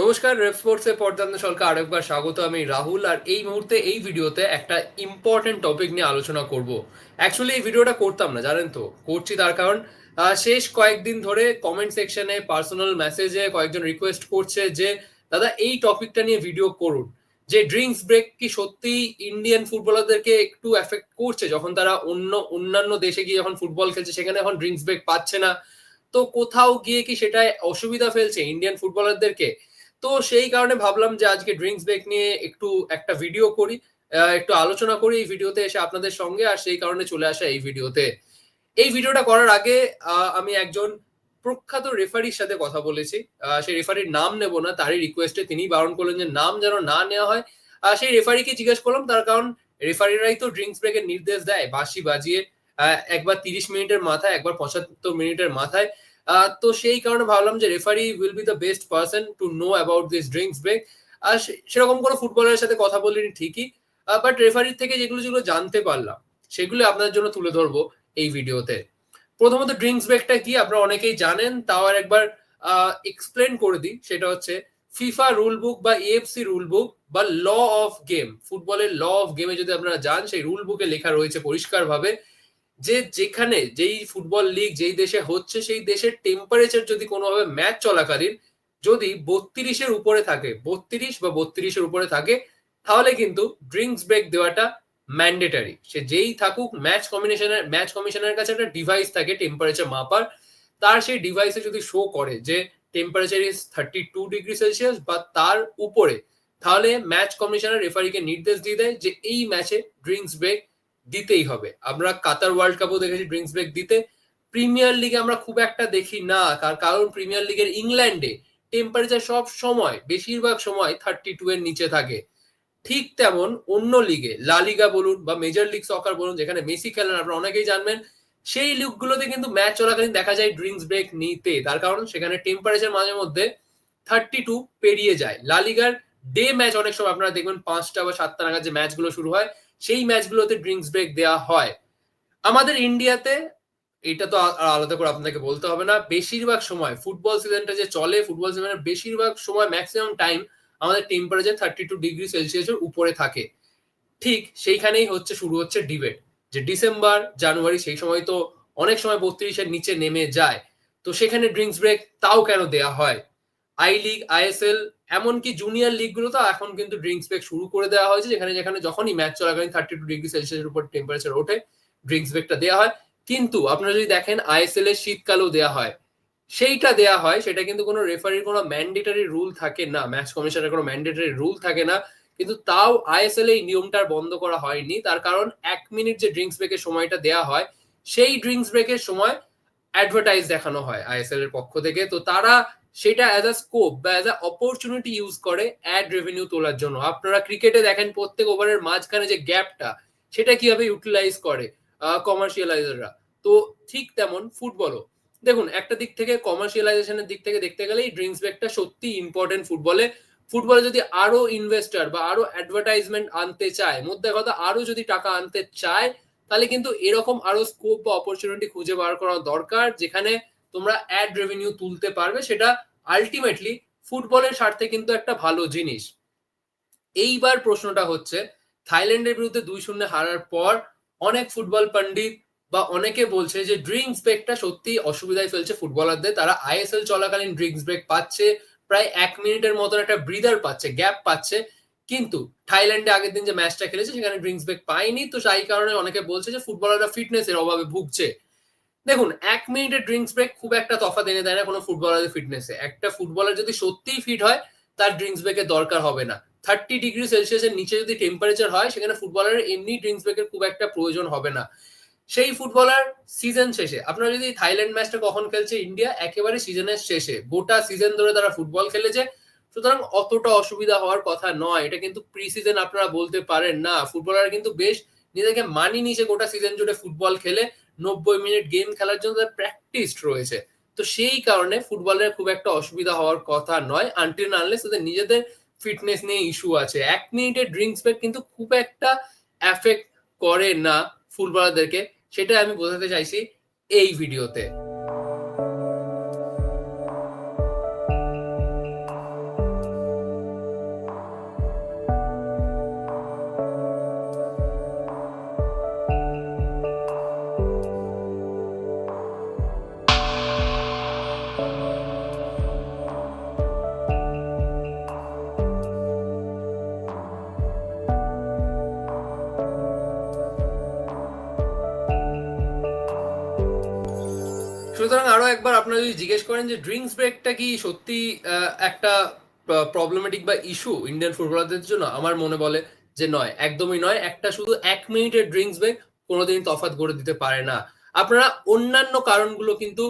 নমস্কার রেফ স্পোর্টসে পর্দান্ত সরকার আরেকবার স্বাগত। আমি রাহুল আর এই মুহূর্তে এই ভিডিওতে একটা ইম্পর্টেন্ট টপিক নিয়ে আলোচনা করব। অ্যাকচুয়ালি এই ভিডিওটা করতাম না, জানেন তো? করছি তার কারণ শেষ কয়েকদিন ধরে কমেন্ট সেকশনে পার্সোনাল মেসেজে কয়েকজন রিকোয়েস্ট করছে যে, দাদা, এই টপিকটা নিয়ে ভিডিও করুন। যে ড্রিঙ্কস ব্রেক কি সত্যি ইন্ডিয়ান ফুটবলারদেরকে একটু এফেক্ট করছে? যখন তারা অন্য, অন্যান্য দেশে গিয়ে যখন ফুটবল খেলছে, সেখানে এখন ড্রিঙ্কস ব্রেক পাচ্ছে না। তো কোথাও গিয়ে কি সেটা অসুবিধা ফেলছে ইন্ডিয়ান ফুটবলারদেরকে? তো সেই কারণে ভাবলাম যে আজকে ড্রিঙ্কস ব্রেক নিয়ে একটু একটা ভিডিও করি একটু আলোচনা করি এই ভিডিওতে এসে আপনাদের সঙ্গে, আর সেই কারণে চলে আসা এই ভিডিওতে এই ভিডিওটা করার আগে আমি একজন প্রখ্যাত রেফারির সাথে কথা বলেছি। সেই রেফারির নাম নেব না, তারই রিকোয়েস্টে তিনি বারণ করলেন যে নাম যেন না নেওয়া হয়। আর সেই রেফারিকে জিজ্ঞেস করলাম, তার কারণ রেফারিরাই তো ড্রিঙ্কস ব্রেকের নির্দেশ দেয়, বাঁশি বাজিয়ে একবার তিরিশ মিনিটের মাথায়, একবার পঁচাত্তর মিনিটের মাথায়। তো সেই কারণে ভাবলাম যে referee will be the best person to know about this drinks break আর সেরকম কোনো ফুটবলারের সাথে কথা বলিনি ঠিকই বাট রেফারির থেকে যেগুলো যেগুলো জানতে পারলাম, সেগুলো আপনাদের জন্য তুলে ধরবো এই ভিডিওতে। প্রথমত ড্রিঙ্কস ব্রেকটা কি আপনারা অনেকেই জানেন, তাও আর একবার এক্সপ্লেন করে দিই। সেটা হচ্ছে ফিফা রুল বুক বা এএফসি রুল বুক বা ল অফ গেম ফুটবলের ল অফ গেমে যদি আপনারা যান, সেই রুল বুকে লেখা রয়েছে পরিষ্কারভাবে। যে যেখানে যেই ফুটবল লিগ যেই দেশে হচ্ছে, সেই দেশের টেম্পারেচার যদি কোনোভাবে ম্যাচ চলাকালীন যদি বত্রিশের উপরে থাকে, বত্রিশ বা বত্রিশের উপরে থাকে, তাহলে কিন্তু ড্রিঙ্কস ব্রেক দেওয়াটা ম্যান্ডেটারি সে যেই থাকুক ম্যাচ কম্বিনেশনের ম্যাচ কমিশনের কাছে একটা ডিভাইস থাকে টেম্পারেচার মাপার। তার সেই ডিভাইসে যদি শো করে যে temperature is thirty two degree celsius বা তার উপরে, তাহলে ম্যাচ কমিশনার রেফারিকে নির্দেশ দিয়ে দেয় যে এই ম্যাচে ড্রিঙ্কস ব্রেক দিতেই হবে। আমরা কাতার ওয়ার্ল্ড কাপও দেখেছি ড্রিঙ্কস ব্রেক দিতে। প্রিমিয়ার লিগে আমরা খুব একটা দেখি না তার কারণ প্রিমিয়ার লিগের ইংল্যান্ডে টেম্পারেচার সব সময়, বেশিরভাগ সময় থার্টি টু এর নিচে থাকে। ঠিক তেমন অন্য লিগে লা লিগা বলুন বা মেজর লিগ সকার বলুন, যেখানে মেসি খেলেন, আপনারা অনেকেই জানবেন, সেই লিগগুলোতে কিন্তু ম্যাচ চলাকালীন দেখা যায় ড্রিঙ্কস ব্রেক নিতে। তার কারণ সেখানে টেম্পারেচার মাঝে মধ্যে থার্টি টু পেরিয়ে যায়। লা লিগার ডে ম্যাচ অনেক সময় আপনারা দেখবেন পাঁচটা বা সাতটা নাগাদ যে ম্যাচগুলো শুরু হয় সেই ম্যাচগুলোতে ড্রিঙ্কস ব্রেক দেওয়া হয়। আমাদের ইন্ডিয়াতে, এটা তো আলাদা করে আপনাকে বলতে হবে না, বেশিরভাগ সময়, ফুটবল সিজনটা যে চলে, ফুটবল সিজনের বেশিরভাগ সময় ম্যাক্সিমাম টাইম আমাদের টেম্পারেচার থার্টি টু ডিগ্রি সেলসিয়াসের উপরে থাকে। ঠিক সেইখানেই হচ্ছে, শুরু হচ্ছে ডিবেট যে ডিসেম্বর, জানুয়ারি, সেই সময় তো অনেক সময় বত্রিশের নিচে নেমে যায়। তো সেখানে ড্রিঙ্কস ব্রেক তাও কেন দেয়া হয়? আই লিগ আইএসএল এমনকি জুনিয়র লিগগুলো তো এখন কিন্তু ড্রিঙ্কস ব্রেক শুরু করে দেওয়া হয়েছে, যেখানে যেখানে যখনই ম্যাচ চলাকালীন থার্টি টু ডিগ্রি সেলসিয়াসের উপর টেম্পারেচার ওঠে ড্রিঙ্কস ব্রেকটা দেওয়া হয়। কিন্তু আপনারা যদি দেখেন আইএসএল এর শীতকালেও দেওয়া হয়। সেইটা দেয়া হয়, সেটা কিন্তু কোনো রেফারির কোনো ম্যান্ডেটারি রুল থাকে না ম্যাচ কমিশনের কোনো ম্যান্ডেটারি রুল থাকে না। কিন্তু তাও আইএসএল এই নিয়মটা বন্ধ করা হয়নি। তার কারণ এক মিনিট যে ড্রিঙ্কস ব্রেকের সময়টা দেয়া হয়, সেই ড্রিঙ্কস ব্রেকের সময় অ্যাডভার্টাইজ দেখানো হয় আইএসএল এর পক্ষ থেকে। তো তারা সেটা অ্যাজ আ স্কোপ বা অ্যাজ আ অপরচুনিটি ইউজ করে অ্যাড রেভিনিউ তোলার জন্য। আপনারা ক্রিকেটে দেখেন প্রত্যেক ওভারের মাঝখানে যে গ্যাপটা সেটা কীভাবে ইউটিলাইজ করে কমার্শিয়ালাইজাররা তো ঠিক তেমন ফুটবলও দেখুন, একটা দিক থেকে কমার্শিয়ালাইজেশনের দিক থেকে দেখতে গেলে এই ড্রিঙ্কস ব্যাগটা সত্যি ইম্পর্টেন্ট ফুটবলে ফুটবলে যদি আরও ইনভেস্টর বা আরও অ্যাডভার্টাইজমেন্ট আনতে চায় মধ্যে কথা আরও যদি টাকা আনতে চায়, তাহলে কিন্তু এরকম আরও স্কোপ বা অপরচুনিটি খুঁজে বার করা দরকার, যেখানে তোমরা অ্যাড রেভিনিউ তুলতে পারবে, সেটা আলটিমেটলি ফুটবলের স্বার্থে কিন্তু একটা ভালো জিনিস। এইবার প্রশ্নটা হচ্ছে, থাইল্যান্ডের বিরুদ্ধে দুই শূন্য হারার পর অনেক ফুটবল পণ্ডিত বা অনেকে বলছে যে ড্রিঙ্কস ব্রেকটা সত্যি অসুবিধায় ফেলছে ফুটবলারদের। তারা আইএসএল চলাকালীন ড্রিঙ্কস ব্রেক পাচ্ছে, প্রায় এক মিনিটের মতন একটা ব্রিদার পাচ্ছে, গ্যাপ পাচ্ছে। কিন্তু থাইল্যান্ডে আগের দিন যে ম্যাচটা খেলেছে, সেখানে ড্রিঙ্কস ব্রেক পায়নি। তো সেই কারণে অনেকে বলছে যে ফুটবলাররা ফিটনেসের অভাবে ভুগছে। দেখুন, এক মিনিটের ড্রিঙ্কস ব্রেক খুব একটা তফাৎ এনে দেয় না কোনো ফুটবলারের ফিটনেসে একটা ফুটবলার যদি সত্যিই ফিট হয়, তার ড্রিঙ্কস ব্রেকের দরকার হবে না। থার্টি ডিগ্রি সেলসিয়াসের নিচে যদি টেম্পারেচার হয়, সেখানে ফুটবলারের এমনি ড্রিঙ্কস ব্রেকের খুব একটা প্রয়োজন হবে না। সেই ফুটবলার সিজন শেষে, আপনারা যদি থাইল্যান্ড ম্যাচটা কখন খেলছে ইন্ডিয়া, একেবারে সিজনের শেষে, গোটা সিজন ধরে তারা ফুটবল খেলেছে, সুতরাং অতটা অসুবিধা হওয়ার কথা নয়। এটা কিন্তু প্রি সিজন আপনারা বলতে পারেন না। ফুটবলার কিন্তু বেশ নিজেকে মানি নিচে গোটা সিজন জুড়ে ফুটবল খেলে। নব্বই মিনিট গেম খেলার জন্য তাদের প্র্যাকটিস রয়েছে। তো সেই কারণে ফুটবলের খুব একটা অসুবিধা হওয়ার কথা নয়। আনটিল আনলেস তাদের নিজেদের ফিটনেস নিয়ে ইস্যু আছে। এক মিনিটের ড্রিঙ্কস ব্রেক কিন্তু খুব একটা অ্যাফেক্ট করে না ফুটবলারদেরকে সেটা আমি বোঝাতে চাইছি এই ভিডিওতে একবার আপনারা যদি জিজ্ঞেস করেন যে ড্রিঙ্কস ব্রেকটা কি সত্যি একটা প্রবলেমেটিক বা ইস্যু ইন্ডিয়ান ফুটবলারদের জন্য? আমার মনে বলে যে নয়, একদমই নয়। একটা শুধু এক মিনিটের ড্রিঙ্কস ব্রেক কোনোদিন তফাৎ গড়ে দিতে পারে না। আপনারা অন্যান্য কারণগুলো কিন্তু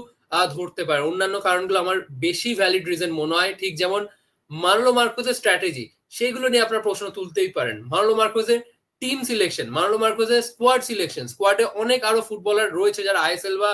ধরতে পারেন। অন্যান্য কারণগুলো আমার বেশি ভ্যালিড রিজন মনে হয়। ঠিক যেমন মার্লো মার্কোজের স্ট্র্যাটেজি সেইগুলো নিয়ে আপনারা প্রশ্ন তুলতেই পারেন। মার্লো মার্কোজের টিম সিলেকশন মার্লো মার্কোজের স্কোয়াড সিলেকশন স্কোয়াডে অনেক আরও ফুটবলার রয়েছে যারা আইএসএল বা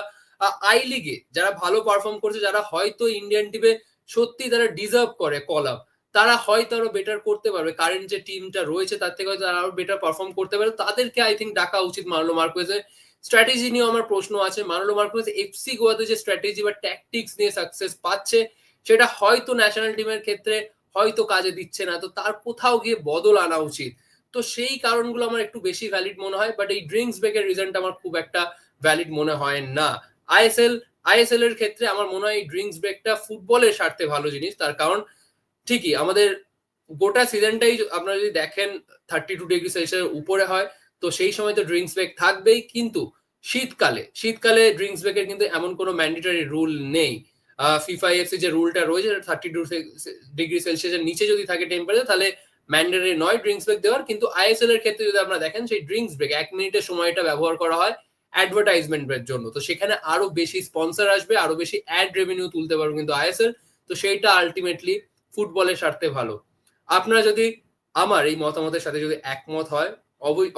আই লিগে যারা ভালো পারফর্ম করছে, যারা হয়তো ইন্ডিয়ান টিমে সত্যি তারা ডিজার্ভ করে কল আপ তারা হয়তো আরও বেটার করতে পারবে। কারেন্ট যে টিমটা রয়েছে, তার থেকে হয়তো আরও বেটার পারফর্ম করতে পারে। তাদেরকে আই থিঙ্ক ডাকা উচিত মার্লো মার্কোজের স্ট্র্যাটেজি নিয়েও আমার প্রশ্ন আছে। মার্লো মার্কোজ এফসি গোয়াতে যে স্ট্র্যাটেজি বা ট্যাকটিক্স নিয়ে সাকসেস পাচ্ছে, সেটা হয়তো ন্যাশনাল টিমের ক্ষেত্রে হয়তো কাজে দিচ্ছে না। তো তার কোথাও গিয়ে বদল আনা উচিত। তো সেই কারণগুলো আমার একটু বেশি ভ্যালিড মনে হয় বাট এই ড্রিঙ্কস ব্রেকের রিজনটা আমার খুব একটা ভ্যালিড মনে হয় না। আইএসএল আইএসএল এর ক্ষেত্রে আমার মনে হয় ড্রিঙ্কস ব্রেকটা ফুটবলের স্বার্থে ভালো জিনিস। তার কারণ ঠিকই আমাদের গোটা সিজনটাই আপনারা যদি দেখেন থার্টি টু ডিগ্রি সেলসিয়াসের উপরে হয়, তো সেই সময় তো ড্রিঙ্কস ব্রেক থাকবেই। কিন্তু শীতকালে শীতকালে ড্রিঙ্কস ব্রেকের কিন্তু এমন কোনো ম্যান্ডেটরি রুল নেই। ফিফা এফসি যে রুলটা রয়েছে থার্টি টু ডিগ্রি সেলসিয়াসের নিচে যদি থাকে টেম্পারেচার তাহলে ম্যান্ডেটরি নয় ড্রিঙ্কস ব্রেক দেওয়ার। কিন্তু আইএসএল এর ক্ষেত্রে যদি আপনারা দেখেন, সেই ড্রিঙ্কস ব্রেক এক মিনিটের সময়টা ব্যবহার করা হয়। অ্যাডভার্টাইজমেন্টের জন্য। তো সেখানে আরও বেশি স্পন্সর আসবে, আরও বেশি অ্যাড রেভিনিউ তুলতে পারবে কিন্তু আইএসএল তো সেইটা আলটিমেটলি ফুটবলের স্বার্থে ভালো। আপনারা যদি আমার এই মতামতের সাথে যদি একমত হয়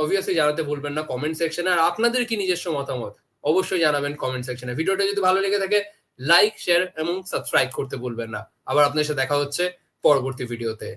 অবভিয়াসলি জানাতে ভুলবেন না কমেন্ট সেকশনে আর আপনাদের কি নিজস্ব মতামত? অবশ্যই জানাবেন কমেন্ট সেকশনে ভিডিওটা যদি ভালো লেগে থাকে লাইক শেয়ার এবং সাবস্ক্রাইব করতে ভুলবেন না। আবার আপনার সাথে দেখা হচ্ছে পরবর্তী ভিডিওতে